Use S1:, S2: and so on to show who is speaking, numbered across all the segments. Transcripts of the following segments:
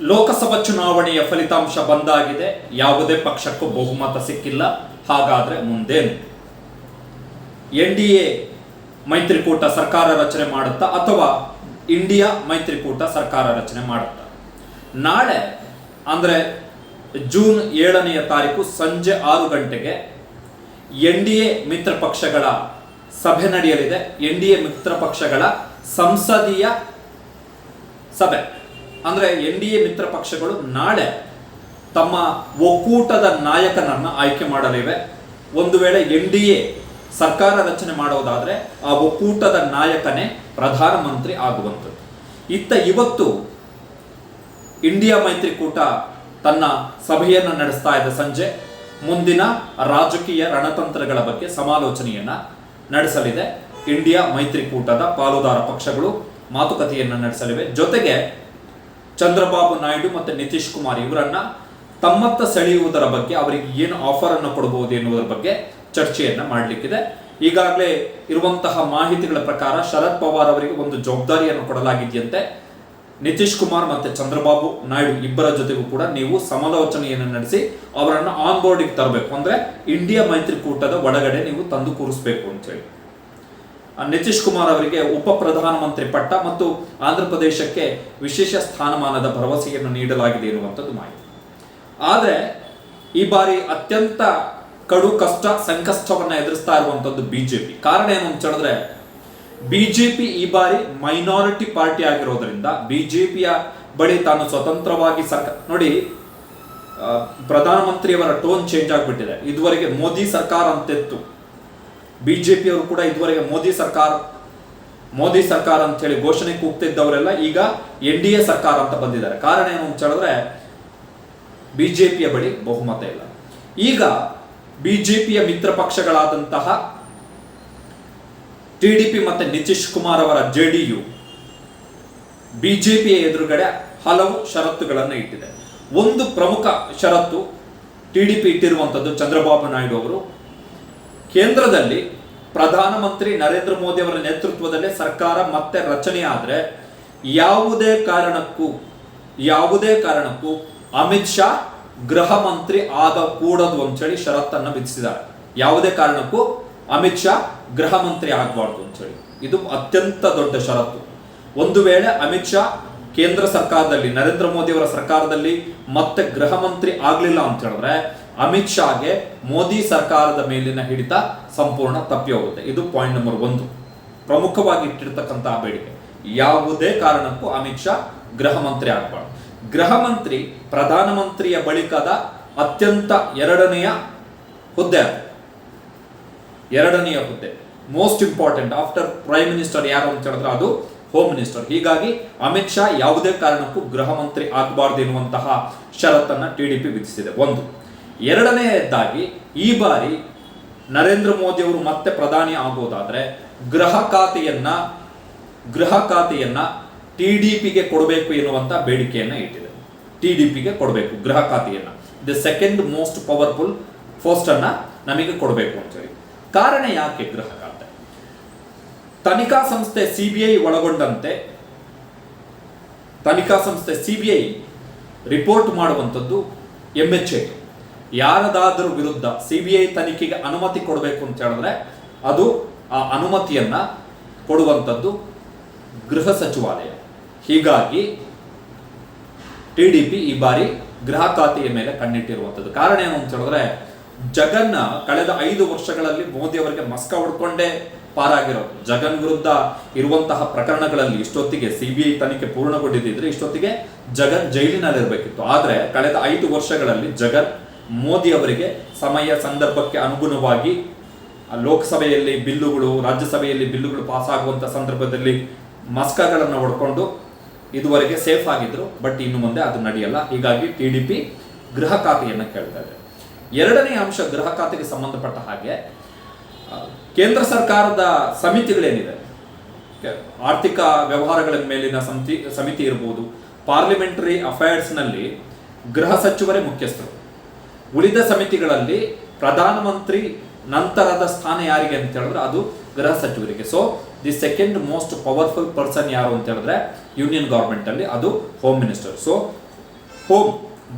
S1: ಲೋಕಸಭಾ ಚುನಾವಣೆಯ ಫಲಿತಾಂಶ ಬಂದಾಗಿದೆ. ಯಾವುದೇ ಪಕ್ಷಕ್ಕೂ ಬಹುಮತ ಸಿಕ್ಕಿಲ್ಲ. ಹಾಗಾದ್ರೆ ಮುಂದೇನು? ಎನ್ ಡಿ ಎ ಮೈತ್ರಿಕೂಟ ಸರ್ಕಾರ ರಚನೆ ಮಾಡುತ್ತಾ ಅಥವಾ ಇಂಡಿಯಾ ಮೈತ್ರಿಕೂಟ ಸರ್ಕಾರ ರಚನೆ ಮಾಡುತ್ತಾ? ನಾಳೆ, ಅಂದ್ರೆ ಜೂನ್ ಏಳನೆಯ ತಾರೀಕು ಸಂಜೆ ಆರು ಗಂಟೆಗೆ ಎನ್ ಡಿ ಎ ಮಿತ್ರ ಪಕ್ಷಗಳ ಸಭೆ ನಡೆಯಲಿದೆ. ಎನ್ ಡಿ ಎ ಮಿತ್ರ ಪಕ್ಷಗಳ ಸಂಸದೀಯ ಸಭೆ. ಅಂದ್ರೆ ಎನ್ ಡಿ ಎ ಮಿತ್ರ ಪಕ್ಷಗಳು ನಾಳೆ ತಮ್ಮ ಒಕ್ಕೂಟದ ನಾಯಕನನ್ನ ಆಯ್ಕೆ ಮಾಡಲಿವೆ. ಒಂದು ವೇಳೆ ಎನ್ ಡಿ ಎ ಸರ್ಕಾರ ರಚನೆ ಮಾಡೋದಾದರೆ ಆ ಒಕ್ಕೂಟದ ನಾಯಕನೇ ಪ್ರಧಾನಮಂತ್ರಿ ಆಗುವಂಥದ್ದು. ಇತ್ತ ಇವತ್ತು ಇಂಡಿಯಾ ಮೈತ್ರಿಕೂಟ ತನ್ನ ಸಭೆಯನ್ನು ನಡೆಸ್ತಾ ಇದೆ ಸಂಜೆ. ಮುಂದಿನ ರಾಜಕೀಯ ರಣತಂತ್ರಗಳ ಬಗ್ಗೆ ಸಮಾಲೋಚನೆಯನ್ನ ನಡೆಸಲಿದೆ. ಇಂಡಿಯಾ ಮೈತ್ರಿಕೂಟದ ಪಾಲುದಾರ ಪಕ್ಷಗಳು ಮಾತುಕತೆಯನ್ನು ನಡೆಸಲಿವೆ. ಜೊತೆಗೆ ಚಂದ್ರಬಾಬು ನಾಯ್ಡು ಮತ್ತೆ ನಿತೀಶ್ ಕುಮಾರ್ ಇವರನ್ನ ತಮ್ಮತ್ತ ಸೆಳೆಯುವುದರ ಬಗ್ಗೆ ಅವರಿಗೆ ಏನು ಆಫರ್ ಅನ್ನು ಕೊಡಬಹುದು ಎನ್ನುವುದರ ಬಗ್ಗೆ ಚರ್ಚೆಯನ್ನ ಮಾಡಲಿಕ್ಕಿದೆ. ಈಗಾಗಲೇ ಇರುವಂತಹ ಮಾಹಿತಿಗಳ ಪ್ರಕಾರ ಶರದ್ ಪವಾರ್ ಅವರಿಗೆ ಒಂದು ಜವಾಬ್ದಾರಿಯನ್ನು ಕೊಡಲಾಗಿದೆಯಂತೆ. ನಿತೀಶ್ ಕುಮಾರ್ ಮತ್ತೆ ಚಂದ್ರಬಾಬು ನಾಯ್ಡು ಇಬ್ಬರ ಜೊತೆಗೂ ಕೂಡ ನೀವು ಸಮಾಲೋಚನೆಯನ್ನು ನಡೆಸಿ ಅವರನ್ನು ಆನ್ ಬೋರ್ಡಿಗೆ ತರಬೇಕು. ಅಂದ್ರೆ ಇಂಡಿಯಾ ಮೈತ್ರಿಕೂಟದ ಒಳಗಡೆ ನೀವು ತಂದು ಕೂರಿಸಬೇಕು ಅಂತ ಹೇಳಿ. ನಿತೀಶ್ ಕುಮಾರ್ ಅವರಿಗೆ ಉಪ ಪ್ರಧಾನಮಂತ್ರಿ ಪಟ್ಟ ಮತ್ತು ಆಂಧ್ರ ಪ್ರದೇಶಕ್ಕೆ ವಿಶೇಷ ಸ್ಥಾನಮಾನದ ಭರವಸೆಯನ್ನು ನೀಡಲಾಗಿದೆ ಎನ್ನುವಂಥದ್ದು ಮಾಹಿತಿ. ಆದರೆ ಈ ಬಾರಿ ಅತ್ಯಂತ ಕಡು ಕಷ್ಟ ಸಂಕಷ್ಟವನ್ನು ಎದುರಿಸ್ತಾ ಇರುವಂತದ್ದು ಬಿಜೆಪಿ. ಕಾರಣ ಏನು ಅಂತ ಹೇಳಿದ್ರೆ, ಬಿಜೆಪಿ ಈ ಬಾರಿ ಮೈನಾರಿಟಿ ಪಾರ್ಟಿ ಆಗಿರೋದ್ರಿಂದ ಬಿಜೆಪಿಯ ಬಳಿ ತಾನು ಸ್ವತಂತ್ರವಾಗಿ ಸರ್ಕ, ನೋಡಿ ಪ್ರಧಾನಮಂತ್ರಿಯವರ ಟೋನ್ ಚೇಂಜ್ ಆಗಿಬಿಟ್ಟಿದೆ. ಇದುವರೆಗೆ ಮೋದಿ ಸರ್ಕಾರ ಅಂತಿತ್ತು. ಬಿಜೆಪಿ ಅವರು ಕೂಡ ಇದುವರೆಗೆ ಮೋದಿ ಸರ್ಕಾರ ಮೋದಿ ಸರ್ಕಾರ ಅಂತ ಹೇಳಿ ಘೋಷಣೆ ಕೂಗ್ತಿದ್ದವರೆಲ್ಲ ಈಗ ಎನ್ ಡಿ ಎ ಸರ್ಕಾರ ಅಂತ ಬಂದಿದ್ದಾರೆ. ಕಾರಣ ಏನು ಅಂತ ಹೇಳಿದ್ರೆ ಬಿಜೆಪಿಯ ಬಳಿ ಬಹುಮತ ಇಲ್ಲ. ಈಗ ಬಿಜೆಪಿಯ ಮಿತ್ರ ಪಕ್ಷಗಳಾದಂತಹ ಟಿಡಿಪಿ ಮತ್ತೆ ನಿತೀಶ್ ಕುಮಾರ್ ಅವರ ಜೆಡಿಯು ಬಿಜೆಪಿಯ ಎದುರುಗಡೆ ಹಲವು ಷರತ್ತುಗಳನ್ನು ಇಟ್ಟಿದೆ. ಒಂದು ಪ್ರಮುಖ ಷರತ್ತು ಟಿಡಿಪಿ ಇಟ್ಟಿರುವಂಥದ್ದು ಚಂದ್ರಬಾಬು ನಾಯ್ಡು ಅವರು. ಕೇಂದ್ರದಲ್ಲಿ ಪ್ರಧಾನಮಂತ್ರಿ ನರೇಂದ್ರ ಮೋದಿ ಅವರ ನೇತೃತ್ವದಲ್ಲಿ ಸರ್ಕಾರ ಮತ್ತೆ ರಚನೆ ಆದ್ರೆ ಯಾವುದೇ ಕಾರಣಕ್ಕೂ ಯಾವುದೇ ಕಾರಣಕ್ಕೂ ಅಮಿತ್ ಶಾ ಗೃಹ ಮಂತ್ರಿ ಆಗ ಕೂಡದು ಅಂತೇಳಿ ಷರತ್ತನ್ನು ವಿಧಿಸಿದ್ದಾರೆ. ಯಾವುದೇ ಕಾರಣಕ್ಕೂ ಅಮಿತ್ ಶಾ ಗೃಹ ಮಂತ್ರಿ ಆಗಬಾರ್ದು ಅಂತೇಳಿ ಇದು ಅತ್ಯಂತ ದೊಡ್ಡ ಷರತ್ತು. ಒಂದು ವೇಳೆ ಅಮಿತ್ ಶಾ ಕೇಂದ್ರ ಸರ್ಕಾರದಲ್ಲಿ, ನರೇಂದ್ರ ಮೋದಿ ಅವರ ಸರ್ಕಾರದಲ್ಲಿ ಮತ್ತೆ ಗೃಹ ಮಂತ್ರಿ ಆಗ್ಲಿಲ್ಲ ಅಂತ ಹೇಳಿದ್ರೆ ಅಮಿತ್ ಶಾಗೆ ಮೋದಿ ಸರ್ಕಾರದ ಮೇಲಿನ ಹಿಡಿತ ಸಂಪೂರ್ಣ ತಪ್ಪಿ ಹೋಗುತ್ತೆ ಇದು ಪಾಯಿಂಟ್ ನಂಬರ್ ಒಂದು. ಪ್ರಮುಖವಾಗಿ ಇಟ್ಟಿರ್ತಕ್ಕಂತಹ ಬೇಡಿಕೆ. ಯಾವುದೇ ಕಾರಣಕ್ಕೂ ಅಮಿತ್ ಶಾ ಗೃಹ ಮಂತ್ರಿ ಆಗಬಾರ್ದು. ಗೃಹ ಮಂತ್ರಿ ಪ್ರಧಾನಮಂತ್ರಿಯ ಬಳಿಕದ ಅತ್ಯಂತ ಎರಡನೆಯ ಹುದ್ದೆ ಎರಡನೆಯ ಹುದ್ದೆ. Most important after prime minister ಯಾರು ಅಂತ ಹೇಳಿದ್ರೆ ಅದು ಹೋಮ್ ಮಿನಿಸ್ಟರ್ ಹೀಗಾಗಿ ಅಮಿತ್ ಶಾ ಯಾವುದೇ ಕಾರಣಕ್ಕೂ ಗೃಹ ಮಂತ್ರಿ ಆಗಬಾರ್ದು ಎನ್ನುವಂತಹ ಷರತ್ತನ್ನ ಟಿಡಿಪಿ ವಿಧಿಸಿದೆ. ಒಂದು. ಎರಡನೆಯದಾಗಿ ಈ ಬಾರಿ ನರೇಂದ್ರ ಮೋದಿ ಅವರು ಮತ್ತೆ ಪ್ರಧಾನಿ ಆಗೋದಾದ್ರೆ ಗೃಹ ಖಾತೆಯನ್ನ ಗೃಹ ಖಾತೆಯನ್ನ ಪಿಗೆ ಕೊಡಬೇಕು ಎನ್ನುವಂತ ಬೇಡಿಕೆಯನ್ನ ಇಟ್ಟಿದೆ. ಪಿಗೆ ಕೊಡಬೇಕು ಗೃಹ ಖಾತೆಯನ್ನ. The second most powerful post ಅನ್ನ ನಮಗೆ ಕೊಡಬೇಕು ಅಂತ ಹೇಳಿ. ಕಾರಣ ಯಾಕೆ ಗೃಹ ಖಾತೆ? ತನಿಖಾ ಸಂಸ್ಥೆ ಸಿಬಿಐ ಒಳಗೊಂಡಂತೆ ತನಿಖಾ ಸಂಸ್ಥೆ ಸಿಬಿಐ ರಿಪೋರ್ಟ್ ಮಾಡುವಂಥದ್ದು ಎಂ ಎಚ್ ಎ ಯಾರದಾದರೂ ವಿರುದ್ಧ ಸಿಬಿಐ ತನಿಖೆಗೆ ಅನುಮತಿ ಕೊಡಬೇಕು ಅಂತ ಹೇಳಿದ್ರೆ ಅದು ಆ ಅನುಮತಿಯನ್ನ ಕೊಡುವಂಥದ್ದು ಗೃಹ ಸಚಿವಾಲಯ. ಹೀಗಾಗಿ ಟಿ ಡಿ ಪಿ ಈ ಬಾರಿ ಗೃಹ ಖಾತೆಯ ಮೇಲೆ ಕಣ್ಣಿಟ್ಟಿರುವಂಥದ್ದು. ಕಾರಣ ಏನು ಅಂತ ಹೇಳಿದ್ರೆ, ಜಗನ್ನ ಕಳೆದ ಐದು ವರ್ಷಗಳಲ್ಲಿ ಮೋದಿ ಅವರಿಗೆ ಮಸ್ಕ ಹೊಡ್ಕೊಂಡೇ ಪಾರಾಗಿರೋದು ಜಗನ್ ವಿರುದ್ಧ ಇರುವಂತಹ ಪ್ರಕರಣಗಳಲ್ಲಿ ಇಷ್ಟೊತ್ತಿಗೆ ಸಿಬಿಐ ತನಿಖೆ ಪೂರ್ಣಗೊಂಡಿದ್ದಿದ್ರೆ ಇಷ್ಟೊತ್ತಿಗೆ ಜಗನ್ ಜೈಲಿನಲ್ಲಿರಬೇಕಿತ್ತು. ಆದ್ರೆ ಕಳೆದ ಐದು ವರ್ಷಗಳಲ್ಲಿ ಜಗನ್ ಮೋದಿ ಅವರಿಗೆ ಸಮಯ ಸಂದರ್ಭಕ್ಕೆ ಅನುಗುಣವಾಗಿ ಲೋಕಸಭೆಯಲ್ಲಿ ಬಿಲ್ಲುಗಳು, ರಾಜ್ಯಸಭೆಯಲ್ಲಿ ಬಿಲ್ಲುಗಳು ಪಾಸ್ ಆಗುವಂತ ಸಂದರ್ಭದಲ್ಲಿ ಮಸ್ಕಗಳನ್ನು ಹೊಡ್ಕೊಂಡು ಇದುವರೆಗೆ ಸೇಫ್ ಆಗಿದ್ರು, ಬಟ್ ಇನ್ನು ಮುಂದೆ ಅದು ನಡೆಯಲ್ಲ. ಹೀಗಾಗಿ ಟಿ ಡಿ ಪಿ ಗೃಹ ಖಾತೆಯನ್ನು ಕೇಳ್ತಾ ಇದೆ. ಎರಡನೇ ಅಂಶ ಗೃಹ ಖಾತೆಗೆ ಸಂಬಂಧಪಟ್ಟ ಹಾಗೆ ಕೇಂದ್ರ ಸರ್ಕಾರದ ಸಮಿತಿಗಳೇನಿದೆ? ಆರ್ಥಿಕ ವ್ಯವಹಾರಗಳ ಮೇಲಿನ ಸಮಿತಿ ಸಮಿತಿ ಇರ್ಬೋದು, ಪಾರ್ಲಿಮೆಂಟರಿ ಅಫೇರ್ಸ್ನಲ್ಲಿ ಗೃಹ ಸಚಿವರೇ ಮುಖ್ಯಸ್ಥರು. ಉಳಿದ ಸಮಿತಿಗಳಲ್ಲಿ ಪ್ರಧಾನಮಂತ್ರಿ ನಂತರದ ಸ್ಥಾನ ಯಾರಿಗೆ ಅಂತ ಹೇಳಿದ್ರೆ ಅದು ಗೃಹ ಸಚಿವರಿಗೆ. So the second most powerful person ಯಾರು ಅಂತ ಹೇಳಿದ್ರೆ ಯೂನಿಯನ್ ಗವರ್ಮೆಂಟ್ ಅಲ್ಲಿ ಅದು ಹೋಮ್ ಮಿನಿಸ್ಟರ್ ಸೊ ಹೋಮ್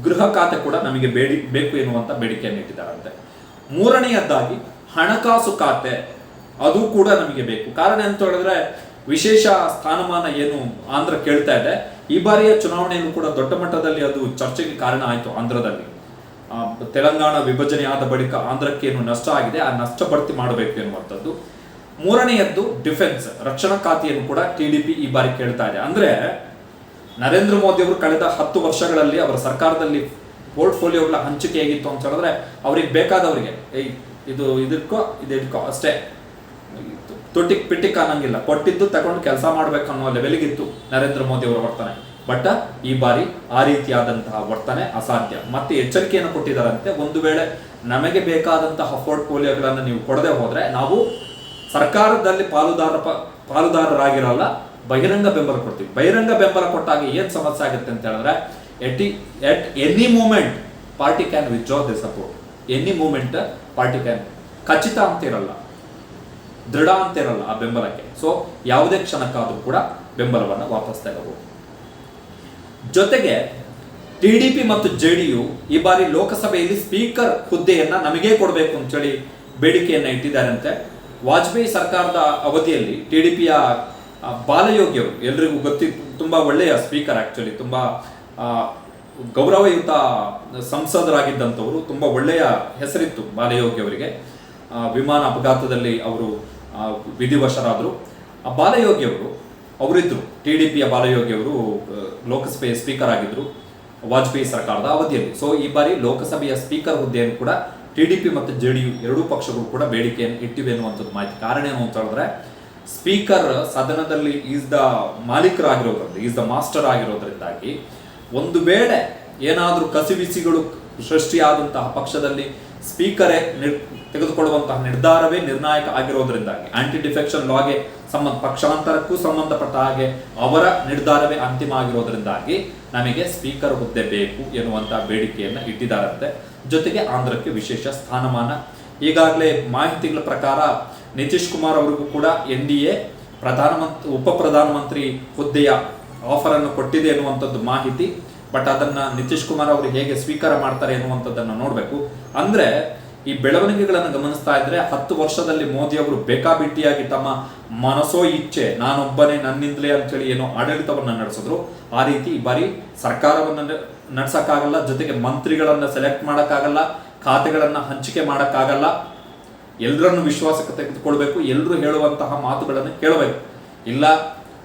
S1: ಗೃಹ ಖಾತೆ ಕೂಡ ನಮಗೆ ಬೇಡಿ, ಬೇಕು ಎನ್ನುವಂತ ಬೇಡಿಕೆಯನ್ನು ಇಟ್ಟಿದ್ದಾರಂತೆ. ಮೂರನೆಯದ್ದಾಗಿ ಹಣಕಾಸು ಖಾತೆ, ಅದು ಕೂಡ ನಮಗೆ ಬೇಕು. ಕಾರಣ ಅಂತ ಹೇಳಿದ್ರೆ ವಿಶೇಷ ಸ್ಥಾನಮಾನ ಏನು ಆಂಧ್ರ ಕೇಳ್ತಾ ಇದೆ. ಈ ಬಾರಿಯ ಚುನಾವಣೆಯಲ್ಲೂ ಕೂಡ ದೊಡ್ಡ ಮಟ್ಟದಲ್ಲಿ ಅದು ಚರ್ಚೆಗೆ ಕಾರಣ ಆಯಿತು ಆಂಧ್ರದಲ್ಲಿ. ತೆಲಂಗಾಣ ವಿಭಜನೆ ಆದ ಬಳಿಕ ಆಂಧ್ರಕ್ಕೆ ಏನು ನಷ್ಟ ಆಗಿದೆ, ಆ ನಷ್ಟ ಭರ್ತಿ ಮಾಡಬೇಕು ಎನ್ನುವಂಥದ್ದು. ಮೂರನೆಯದ್ದು ಡಿಫೆನ್ಸ್, ರಕ್ಷಣಾ ಖಾತೆಯನ್ನು ಕೂಡ ಟಿಡಿಪಿ ಈ ಬಾರಿ ಕೇಳ್ತಾ ಇದೆ. ಅಂದ್ರೆ ನರೇಂದ್ರ ಮೋದಿ ಅವರು ಕಳೆದ ಹತ್ತು ವರ್ಷಗಳಲ್ಲಿ ಅವರ ಸರ್ಕಾರದಲ್ಲಿ ಪೋರ್ಟ್ಫೋಲಿಯೋಗಳ ಹಂಚಿಕೆ ಹೇಗಿತ್ತು ಅಂತ ಹೇಳಿದ್ರೆ, ಅವ್ರಿಗೆ ಬೇಕಾದವರಿಗೆ ಇದು ಇದಕ್ಕೋ ಇದು ಇದಕ್ಕೋ ಅಷ್ಟೇ. ತೊಟ್ಟಿಕ್ ಪಿಟ್ಟಿಕ್ ಅನ್ನಂಗಿಲ್ಲ. ಕೊಟ್ಟಿದ್ದು ತಗೊಂಡು ಕೆಲಸ ಮಾಡ್ಬೇಕು ಅನ್ನೋ ಲೆವೆಲ್ಗಿತ್ತು ನರೇಂದ್ರ ಮೋದಿ ಅವರ ವರ್ತನೆ. ಬಟ್ ಈ ಬಾರಿ ಆ ರೀತಿಯಾದಂತಹ ವರ್ತನೆ ಅಸಾಧ್ಯ. ಮತ್ತೆ ಎಚ್ಚರಿಕೆಯನ್ನು ಕೊಟ್ಟಿದ್ದಾರಂತೆ, ಒಂದು ವೇಳೆ ನಮಗೆ ಬೇಕಾದಂತಹ ಪೋರ್ಟ್ಫೋಲಿಯೋಗಳನ್ನು ನೀವು ಕೊಡದೆ ಹೋದ್ರೆ ನಾವು ಸರ್ಕಾರದಲ್ಲಿ ಪಾಲುದಾರ ಪಾಲುದಾರರಾಗಿರಲ್ಲ, ಬಹಿರಂಗ ಬೆಂಬಲ ಕೊಡ್ತೀವಿ. ಬಹಿರಂಗ ಬೆಂಬಲ ಕೊಟ್ಟಾಗ ಏನ್ ಸಮಸ್ಯೆ ಆಗುತ್ತೆ ಅಂತ ಹೇಳಿದ್ರೆ, at at any moment party can withdraw the support. Any moment party can ಖಚಿತ ಅಂತ ಇರಲ್ಲ. ದೃಢ ಅಂತ ಇರಲ್ಲ ಆ ಬೆಂಬಲಕ್ಕೆ. ಸೊ, ಯಾವುದೇ ಕ್ಷಣಕ್ಕಾದ್ರೂ ಕೂಡ ಬೆಂಬಲವನ್ನು ವಾಪಸ್ ತಗೋಬಹುದು. ಜೊತೆಗೆ ಟಿಡಿಪಿ ಮತ್ತು ಜೆಡಿಯು ಈ ಬಾರಿ ಲೋಕಸಭೆಯಲ್ಲಿ ಸ್ಪೀಕರ್ ಹುದ್ದೆಯನ್ನ ನಮಗೇ ಕೊಡಬೇಕು ಅಂತೇಳಿ ಬೇಡಿಕೆಯನ್ನ ಇಟ್ಟಿದ್ದಾರಂತೆ. ವಾಜಪೇಯಿ ಸರ್ಕಾರದ ಅವಧಿಯಲ್ಲಿ ಟಿ ಡಿ ಪಿಯ ಬಾಲಯೋಗ್ಯರು ಎಲ್ರಿಗೂ ಗೊತ್ತಿ, ತುಂಬಾ ಒಳ್ಳೆಯ ಸ್ಪೀಕರ್ ಆಕ್ಚುಲಿ ತುಂಬಾ ಗೌರವಯುತ ಸಂಸದರಾಗಿದ್ದಂಥವರು, ತುಂಬಾ ಒಳ್ಳೆಯ ಹೆಸರಿತ್ತು ಬಾಲಯೋಗಿ ಅವರಿಗೆ. ವಿಮಾನ ಅಪಘಾತದಲ್ಲಿ ಅವರು ವಿಧಿವಶರಾದರು. ಆ ಬಾಲಯೋಗಿ ಅವರು ಅವರಿದ್ರು. ಟಿ ಡಿ ಪಿಯ ಬಾಲಯೋಗಿ ಅವರು ಲೋಕಸಭೆಯ ಸ್ಪೀಕರ್ ಆಗಿದ್ದರು ವಾಜಪೇಯಿ ಸರ್ಕಾರದ ಅವಧಿಯಲ್ಲಿ. ಸೊ ಈ ಬಾರಿ ಲೋಕಸಭೆಯ ಸ್ಪೀಕರ್ ಹುದ್ದೆಯನ್ನು ಕೂಡ ಟಿ ಡಿ ಪಿ ಮತ್ತು ಜೆ ಡಿ ಯು ಎರಡೂ ಪಕ್ಷಗಳು ಕೂಡ ಬೇಡಿಕೆಯನ್ನು ಇಟ್ಟಿವೆ ಅನ್ನುವಂಥದ್ದು ಮಾಹಿತಿ. ಕಾರಣ ಏನು ಅಂತ ಹೇಳಿದ್ರೆ, ಸ್ಪೀಕರ್ ಸದನದಲ್ಲಿ ಈಸ್ ದ ಮಾಲೀಕರಾಗಿರೋದ್ರಿಂದ, ಈಸ್ ದ ಮಾಸ್ಟರ್ ಆಗಿರೋದ್ರಿಂದಾಗಿ ಒಂದು ವೇಳೆ ಏನಾದರೂ ಕಸಿವಿಸಿಗಳು ಸೃಷ್ಟಿಯಾದಂತಹ ಪಕ್ಷದಲ್ಲಿ ಸ್ಪೀಕರೇ ನಿರ್, ತೆಗೆದುಕೊಳ್ಳುವಂತಹ ನಿರ್ಧಾರವೇ ನಿರ್ಣಾಯಕ ಆಗಿರೋದ್ರಿಂದಾಗಿ. ಆಂಟಿ ಡಿಫೆಕ್ಷನ್ ಲಾಗೆ ಸಂಬಂಧ ಪಕ್ಷಾಂತರಕ್ಕೂ ಸಂಬಂಧಪಟ್ಟ ಹಾಗೆ ಅವರ ನಿರ್ಧಾರವೇ ಅಂತಿಮ ಆಗಿರೋದ್ರಿಂದಾಗಿ ನಮಗೆ ಸ್ಪೀಕರ್ ಹುದ್ದೆ ಬೇಕು ಎನ್ನುವಂತಹ ಬೇಡಿಕೆಯನ್ನ ಇಟ್ಟಿದ್ದಾರಂತೆ ಜೊತೆಗೆ ಆಂಧ್ರಕ್ಕೆ ವಿಶೇಷ ಸ್ಥಾನಮಾನ. ಈಗಾಗಲೇ ಮಾಹಿತಿಗಳ ಪ್ರಕಾರ ನಿತೀಶ್ ಕುಮಾರ್ ಅವರಿಗೂ ಕೂಡ ಎನ್ ಡಿ ಎ ಪ್ರಧಾನಮಂತ್ರಿ ಉಪ ಪ್ರಧಾನಮಂತ್ರಿ ಹುದ್ದೆಯ ಆಫರ್ ಅನ್ನು ಕೊಟ್ಟಿದೆ ಎನ್ನುವಂಥದ್ದು ಮಾಹಿತಿ. ಬಟ್ ಅದನ್ನ ನಿತೀಶ್ ಕುಮಾರ್ ಅವರು ಹೇಗೆ ಸ್ವೀಕಾರ ಮಾಡ್ತಾರೆ ಎನ್ನುವಂಥದ್ದನ್ನ ನೋಡಬೇಕು. ಅಂದ್ರೆ ಈ ಬೆಳವಣಿಗೆಗಳನ್ನು ಗಮನಿಸ್ತಾ ಇದ್ರೆ ಹತ್ತು ವರ್ಷದಲ್ಲಿ ಮೋದಿ ಅವರು ಬೇಕಾಬಿಟ್ಟಿಯಾಗಿ ತಮ್ಮ ಮನಸೋ ಇಚ್ಛೆ, ನಾನೊಬ್ಬನೇ ನನ್ನಿಂದಲೇ ಅಂತೇಳಿ ಏನೋ ಆಡಳಿತವನ್ನ ನಡೆಸಿದ್ರು. ಆ ರೀತಿ ಈ ಬಾರಿ ಸರ್ಕಾರವನ್ನ ನಡೆಸಕ್ಕಾಗಲ್ಲ, ಜೊತೆಗೆ ಮಂತ್ರಿಗಳನ್ನ ಸೆಲೆಕ್ಟ್ ಮಾಡಕ್ಕಾಗಲ್ಲ, ಖಾತೆಗಳನ್ನ ಹಂಚಿಕೆ ಮಾಡೋಕ್ಕಾಗಲ್ಲ. ಎಲ್ಲರನ್ನು ವಿಶ್ವಾಸಕ್ಕೆ ತೆಗೆದುಕೊಳ್ಬೇಕು ಎಲ್ಲರೂ ಹೇಳುವಂತಹ ಮಾತುಗಳನ್ನು ಕೇಳಬೇಕು. ಇಲ್ಲ,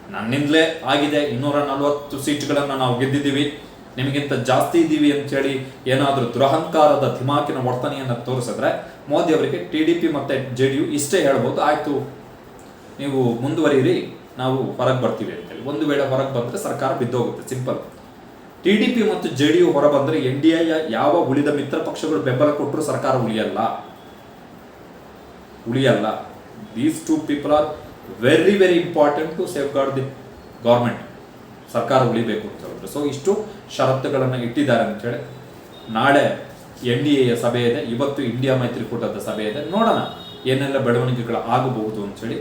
S1: ನನ್ನಿಂದಲೇ ಆಗಿದೆ, ಇನ್ನೂರ ನಲವತ್ತು ಸೀಟ್ಗಳನ್ನು ನಾವು ಗೆದ್ದಿದ್ದೀವಿ. ನಿಮಗಿಂತ ಜಾಸ್ತಿ ಇದ್ದೀವಿ ಅಂತೇಳಿ ಏನಾದರೂ ದುರಹಂಕಾರದ ಧಿಮಾಕಿನ ವರ್ತನೆಯನ್ನು ತೋರಿಸಿದ್ರೆ ಮೋದಿ ಅವರಿಗೆ ಟಿ ಡಿ ಪಿ ಮತ್ತು ಜೆ ಡಿ ಯು ಇಷ್ಟೇ ಹೇಳ್ಬೋದು. ಆಯಿತು, ನೀವು ಮುಂದುವರಿಯಿರಿ, ನಾವು ಹೊರಗೆ ಬರ್ತೀವಿ ಅಂತೇಳಿ. ಒಂದು ವೇಳೆ ಹೊರಗೆ ಬಂದರೆ ಸರ್ಕಾರ ಬಿದ್ದೋಗುತ್ತೆ. ಸಿಂಪಲ್. ಟಿ ಡಿ ಪಿ ಮತ್ತು ಜೆ ಡಿ ಯು ಹೊರ ಬಂದರೆ ಎನ್ ಡಿ ಎ ಯಾವ ಉಳಿದ ಮಿತ್ರ ಪಕ್ಷಗಳು ಬೆಂಬಲ ಕೊಟ್ಟರು ಸರ್ಕಾರ ಉಳಿಯಲ್ಲ. ಉಳಿಯಲ್ಲ. These two people are very very important to safeguard the government ಸರ್ಕಾರ ಉಳಿಬೇಕು ಅಂತ ಹೇಳಿದ್ರು. ಸೊ ಇಷ್ಟು ಷರತ್ತುಗಳನ್ನು ಇಟ್ಟಿದ್ದಾರೆ ಅಂತ ಹೇಳಿ ನಾಳೆ ಎನ್ ಡಿ ಎಯ ಸಭೆ ಇದೆ. ಇವತ್ತು ಇಂಡಿಯಾ ಮೈತ್ರಿಕೂಟದ ಸಭೆ ಇದೆ. ನೋಡೋಣ ಏನೆಲ್ಲ ಬೆಳವಣಿಗೆಗಳು ಆಗಬಹುದು ಅಂತ ಹೇಳಿ.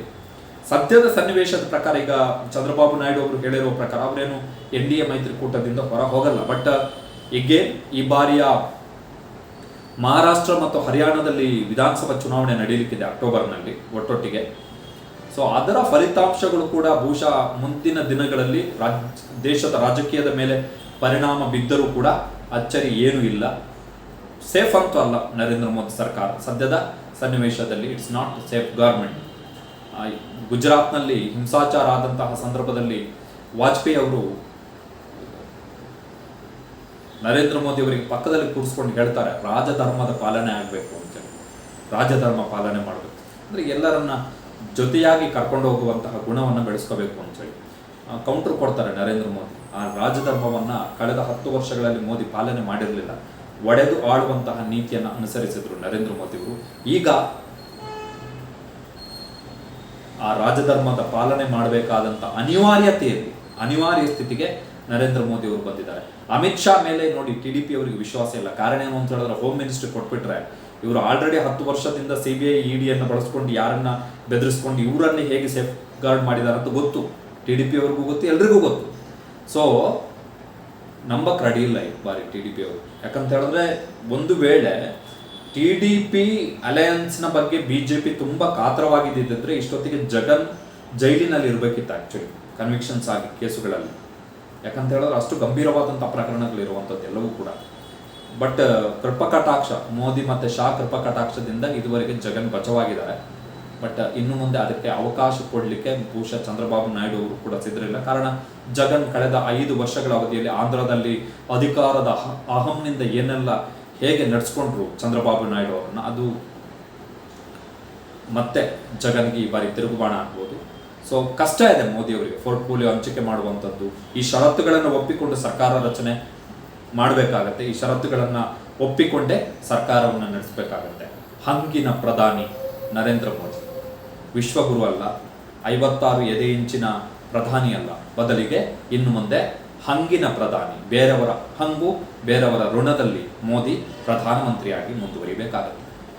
S1: ಸದ್ಯದ ಸನ್ನಿವೇಶದ ಪ್ರಕಾರ ಈಗ ಚಂದ್ರಬಾಬು ನಾಯ್ಡು ಅವರು ಹೇಳಿರುವ ಪ್ರಕಾರ ಅವರೇನು ಎನ್ ಡಿ ಎ ಮೈತ್ರಿಕೂಟದಿಂದ ಹೊರ ಹೋಗಲ್ಲ. ಬಟ್ ಈಗೇನ್ ಈ ಬಾರಿಯ ಮಹಾರಾಷ್ಟ್ರ ಮತ್ತು ಹರಿಯಾಣದಲ್ಲಿ ವಿಧಾನಸಭಾ ಚುನಾವಣೆ ನಡೆಯಲಿಕ್ಕಿದೆ ಅಕ್ಟೋಬರ್ನಲ್ಲಿ ಒಟ್ಟೊಟ್ಟಿಗೆ. ಸೊ ಅದರ ಫಲಿತಾಂಶಗಳು ಕೂಡ ಬಹುಶಃ ಮುಂದಿನ ದಿನಗಳಲ್ಲಿ ರಾಜ್, ದೇಶದ ರಾಜಕೀಯದ ಮೇಲೆ ಪರಿಣಾಮ ಬಿದ್ದರೂ ಕೂಡ ಅಚ್ಚರಿ ಏನೂ ಇಲ್ಲ. ಸೇಫ್ ಅಂತೂ ಅಲ್ಲ ನರೇಂದ್ರ ಮೋದಿ ಸರ್ಕಾರ. ಸದ್ಯದ ಸನ್ನಿವೇಶದಲ್ಲಿ ಇಟ್ಸ್ ನಾಟ್ ಸೇಫ್ ಗವರ್ಮೆಂಟ್ ಗುಜರಾತ್ನಲ್ಲಿ ಹಿಂಸಾಚಾರ ಆದಂತಹ ಸಂದರ್ಭದಲ್ಲಿ ವಾಜಪೇಯಿ ಅವರು ನರೇಂದ್ರ ಮೋದಿ ಅವರಿಗೆ ಪಕ್ಕದಲ್ಲಿ ಕೂರಿಸ್ಕೊಂಡು ಹೇಳ್ತಾರೆ, ರಾಜಧರ್ಮದ ಪಾಲನೆ ಆಗಬೇಕು ಅಂತೇಳಿ ರಾಜಧರ್ಮ ಪಾಲನೆ ಮಾಡಬೇಕು. ಅಂದರೆ ಎಲ್ಲರನ್ನ ಜೊತೆಯಾಗಿ ಕರ್ಕೊಂಡು ಹೋಗುವಂತಹ ಗುಣವನ್ನು ಬೆಳೆಸ್ಕೋಬೇಕು ಅಂತೇಳಿ ಕೌಂಟರ್ ಕೊಡ್ತಾರೆ ನರೇಂದ್ರ ಮೋದಿ. ಆ ರಾಜಧರ್ಮವನ್ನು ಕಳೆದ ಹತ್ತು ವರ್ಷಗಳಲ್ಲಿ ಮೋದಿ ಪಾಲನೆ ಮಾಡಿರಲಿಲ್ಲ. ಒಡೆದು ಆಳುವಂತಹ ನೀತಿಯನ್ನು ಅನುಸರಿಸಿದ್ರು ನರೇಂದ್ರ ಮೋದಿ ಅವರು. ಈಗ ಆ ರಾಜಧರ್ಮದ ಪಾಲನೆ ಮಾಡಬೇಕಾದಂತ ಅನಿವಾರ್ಯತೆಯಲ್ಲಿ, ಅನಿವಾರ್ಯ ಸ್ಥಿತಿಗೆ ನರೇಂದ್ರ ಮೋದಿ ಅವರು ಬಂದಿದ್ದಾರೆ. ಅಮಿತ್ ಶಾ ಮೇಲೆ ನೋಡಿ ಟಿ ಡಿ ಅವರಿಗೆ ವಿಶ್ವಾಸ ಇಲ್ಲ. ಕಾರಣ ಏನು ಅಂತ ಹೇಳಿದ್ರೆ ಹೋಮ್ ಮಿನಿಸ್ಟ್ರಿ ಕೊಟ್ಬಿಟ್ರೆ ಇವರು ಆಲ್ರೆಡಿ ಹತ್ತು ವರ್ಷದಿಂದ ಸಿ ಬಿ ಐ ಇಡಿಯನ್ನು ಬಳಸ್ಕೊಂಡು ಯಾರನ್ನ ಬೆದರಿಸ್ಕೊಂಡು ಇವರನ್ನೇ ಹೇಗೆ ಸೇಫ್ ಗಾರ್ಡ್ ಮಾಡಿದ್ದಾರೆ ಅಂತ ಗೊತ್ತು. ಟಿ ಡಿ ಪಿ ಅವ್ರಿಗೂ ಗೊತ್ತು, ಎಲ್ರಿಗೂ ಗೊತ್ತು. ಸೊ ನಂಬಕ್ ರೆಡಿ ಇಲ್ಲ ಈ ಬಾರಿ ಟಿ ಡಿ ಪಿ ಅವರು. ಯಾಕಂತ ಹೇಳಿದ್ರೆ ಒಂದು ವೇಳೆ ಟಿ ಡಿ ಪಿ ಅಲಯನ್ಸ್ನ ಬಗ್ಗೆ ಬಿ ಜೆ ಪಿ ತುಂಬ ಕಾತರವಾಗಿದ್ದಿದ್ದರೆ ಇಷ್ಟೊತ್ತಿಗೆ ಜಗನ್ ಜೈಲಿನಲ್ಲಿ ಇರಬೇಕಿತ್ತು ಆ್ಯಕ್ಚುಲಿ ಕನ್ವಿಕ್ಷನ್ಸ್ ಆಗಿ ಕೇಸುಗಳಲ್ಲಿ. ಯಾಕಂತ ಹೇಳಿದ್ರೆ ಅಷ್ಟು ಗಂಭೀರವಾದಂಥ ಪ್ರಕರಣಗಳಿರುವಂಥದ್ದು ಎಲ್ಲವೂ ಕೂಡ. ಬಟ್ ಕೃಪಕಟಾಕ್ಷ, ಮೋದಿ ಮತ್ತು ಶಾ ಕೃಪಕಟಾಕ್ಷದಿಂದ ಇದುವರೆಗೆ ಜಗನ್ ಬಚವಾಗಿದ್ದಾರೆ. ಬಟ್ ಇನ್ನು ಮುಂದೆ ಅದಕ್ಕೆ ಅವಕಾಶ ಕೊಡಲಿಕ್ಕೆ ಬಹುಶಃ ಚಂದ್ರಬಾಬು ನಾಯ್ಡು ಅವರು ಕೂಡ ಸಿದ್ಧರಿಲ್ಲ. ಕಾರಣ, ಜಗನ್ ಕಳೆದ ಐದು ವರ್ಷಗಳ ಅವಧಿಯಲ್ಲಿ ಆಂಧ್ರದಲ್ಲಿ ಅಧಿಕಾರದ ಅಹಂನಿಂದ ಏನೆಲ್ಲ ಹೇಗೆ ನಡೆಸ್ಕೊಂಡ್ರು ಚಂದ್ರಬಾಬು ನಾಯ್ಡು ಅವರನ್ನ, ಅದು ಮತ್ತೆ ಜಗನ್ಗೆ ಈ ಬಾರಿ ತಿರುಗುಬಾಣ ಆಗ್ಬೋದು. ಸೊ ಕಷ್ಟ ಇದೆ ಮೋದಿ ಅವರಿಗೆ. ಪೋರ್ಟ್ಫೋಲಿಯೋ ಹಂಚಿಕೆ ಮಾಡುವಂಥದ್ದು. ಈ ಷರತ್ತುಗಳನ್ನು ಒಪ್ಪಿಕೊಂಡು ಸರ್ಕಾರ ರಚನೆ ಮಾಡಬೇಕಾಗತ್ತೆ, ಈ ಷರತ್ತುಗಳನ್ನು ಒಪ್ಪಿಕೊಂಡೇ ಸರ್ಕಾರವನ್ನು ನಡೆಸಬೇಕಾಗತ್ತೆ. ಹಂಗಿನ ಪ್ರಧಾನಿ ನರೇಂದ್ರ ಮೋದಿ. ವಿಶ್ವಗುರು ಅಲ್ಲ, ಐವತ್ತಾರು ಎದೆ ಇಂಚಿನ ಪ್ರಧಾನಿ ಅಲ್ಲ. ಬದಲಿಗೆ ಇನ್ನು ಮುಂದೆ ಹಂಗಿನ ಪ್ರಧಾನಿ, ಬೇರೆಯವರ ಹಂಗು, ಬೇರೆಯವರ ಋಣದಲ್ಲಿ ಮೋದಿ ಪ್ರಧಾನಮಂತ್ರಿಯಾಗಿ ಮುಂದುವರಿಬೇಕಾಗುತ್ತೆ.